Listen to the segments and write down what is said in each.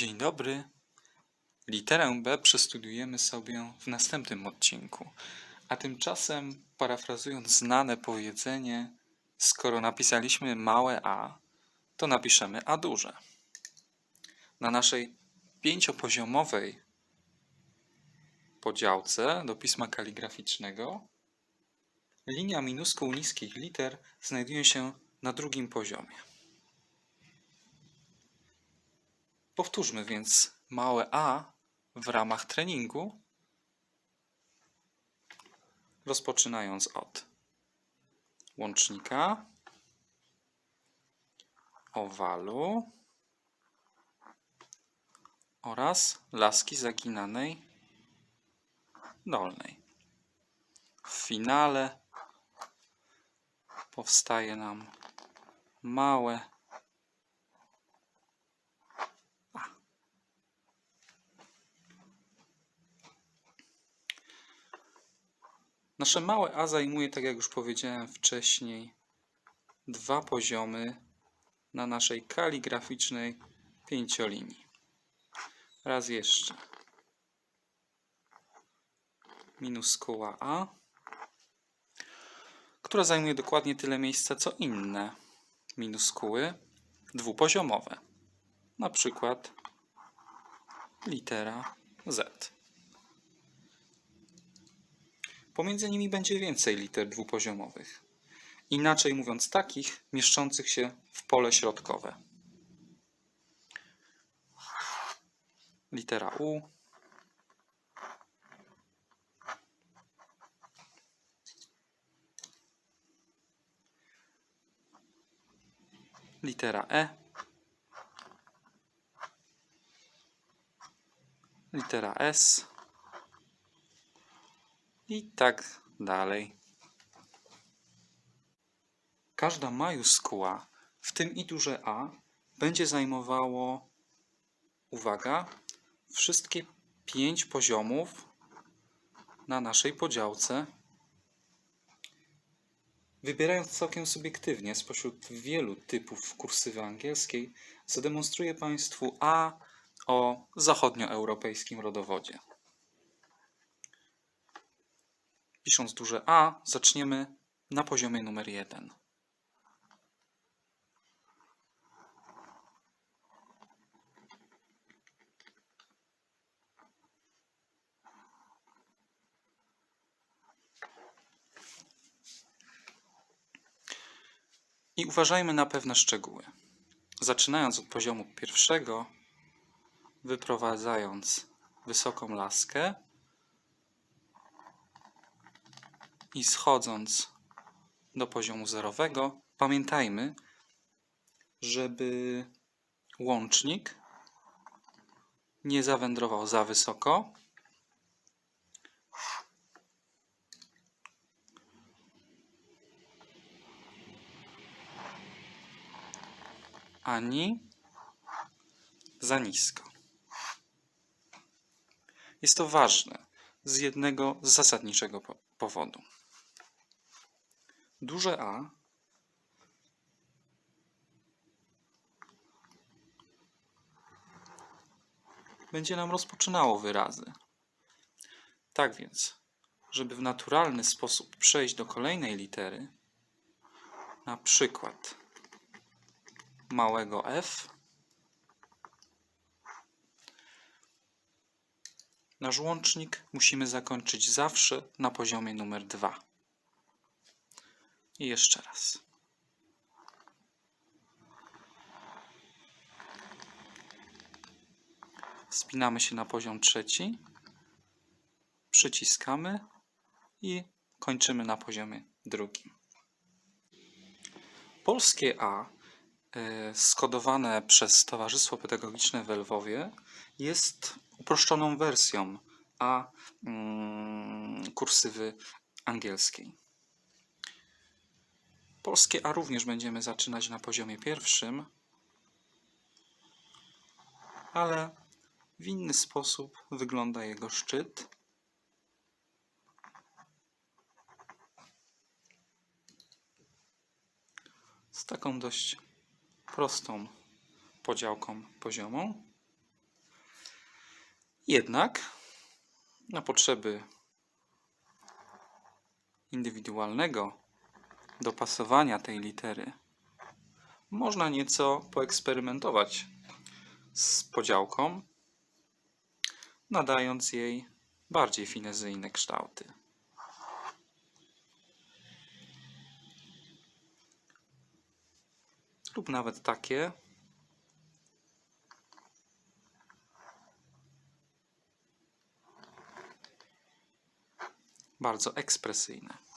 Dzień dobry. Literę B przestudiujemy sobie w następnym odcinku. A tymczasem, parafrazując znane powiedzenie, skoro napisaliśmy małe a, to napiszemy a duże. Na naszej pięciopoziomowej podziałce do pisma kaligraficznego linia minuskul niskich liter znajduje się na drugim poziomie. Powtórzmy więc małe a w ramach treningu, rozpoczynając od łącznika, owalu oraz laski zaginanej dolnej. W finale powstaje nam małe Nasze małe A zajmuje, tak jak już powiedziałem wcześniej, dwa poziomy na naszej kaligraficznej pięciolinii. Raz jeszcze. Minuskuła A, która zajmuje dokładnie tyle miejsca co inne minuskuły dwupoziomowe. Na przykład litera Z. Pomiędzy nimi będzie więcej liter dwupoziomowych. Inaczej mówiąc, takich mieszczących się w pole środkowe. Litera U. Litera E. Litera S i tak dalej. Każda majuskula, w tym i duże A, będzie zajmowało, uwaga, wszystkie pięć poziomów na naszej podziałce. Wybierając całkiem subiektywnie spośród wielu typów kursywy angielskiej, zademonstruję Państwu A o zachodnioeuropejskim rodowodzie. Pisząc duże A, zaczniemy na poziomie numer 1. I uważajmy na pewne szczegóły. Zaczynając od poziomu pierwszego, wyprowadzając wysoką laskę, i schodząc do poziomu zerowego, pamiętajmy, żeby łącznik nie zawędrował za wysoko. Ani za nisko. Jest to ważne z jednego zasadniczego powodu. Duże A będzie nam rozpoczynało wyrazy. Tak więc, żeby w naturalny sposób przejść do kolejnej litery, na przykład małego f, nasz łącznik musimy zakończyć zawsze na poziomie numer 2. I jeszcze raz. Wspinamy się na poziom trzeci, przyciskamy i kończymy na poziomie drugim. Polskie A, e, skodowane przez Towarzystwo Pedagogiczne w Lwowie, jest uproszczoną wersją A mm, kursywy angielskiej. Polskie A również będziemy zaczynać na poziomie pierwszym, ale w inny sposób wygląda jego szczyt. Z taką dość prostą podziałką poziomą. Jednak na potrzeby indywidualnego dopasowania tej litery można nieco poeksperymentować z podziałką, nadając jej bardziej finezyjne kształty. Lub nawet takie, bardzo ekspresyjne.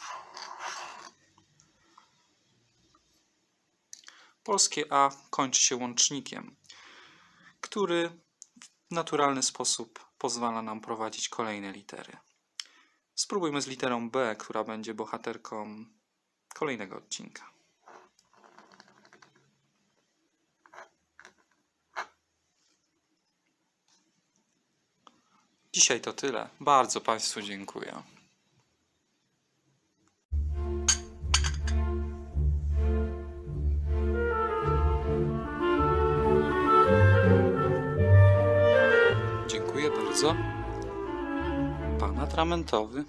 Polskie A kończy się łącznikiem, który w naturalny sposób pozwala nam prowadzić kolejne litery. Spróbujmy z literą B, która będzie bohaterką kolejnego odcinka. Dzisiaj to tyle. Bardzo Państwu dziękuję. Bardzo. Pan atramentowy.